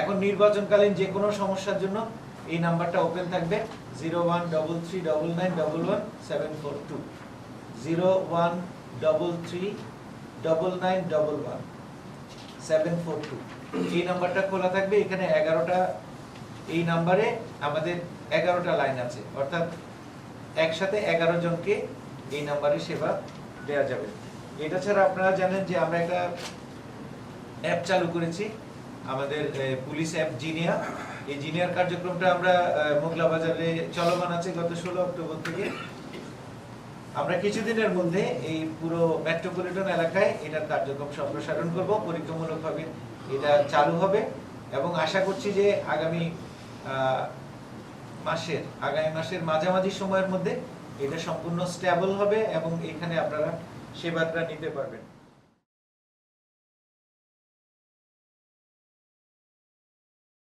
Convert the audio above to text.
এখন নির্বাচনকালীন যে কোনো সমস্যার জন্য এই নাম্বারটা ওপেন থাকবে zero one double three double nine double one seven four two zero one double three double nine double one seven four two এই নাম্বারটা খোলা থাকবে, এখানে এগারোটা, এই নাম্বারে আমাদের এগারোটা লাইন আছে। অর্থাৎ একসাথে এগারো জনকে এই নাম্বারে সেবা দেওয়া যাবে। এটা ছাড়া আপনারা জানেন যে আমরা একটা অ্যাপ চালু করেছি আমাদের পুলিশ অ্যাপ জিনিয়া এই জিনিয়ার কার্যক্রমটা আমরা মোগলা বাজারে চলমান আছে গত ষোলো অক্টোবর থেকে। আমরা কিছুদিনের মধ্যে এই পুরো মেট্রোপলিটন এলাকায় এটার কার্যক্রম সম্প্রসারণ করব, পরীক্ষামূলকভাবে এটা চালু হবে। এবং আশা করছি যে আগামী মাসের আগামী মাসের মাঝামাঝি সময়ের মধ্যে এটা সম্পূর্ণ স্টেবল হবে এবং এখানে আপনারা সেবাটা নিতে পারবেন।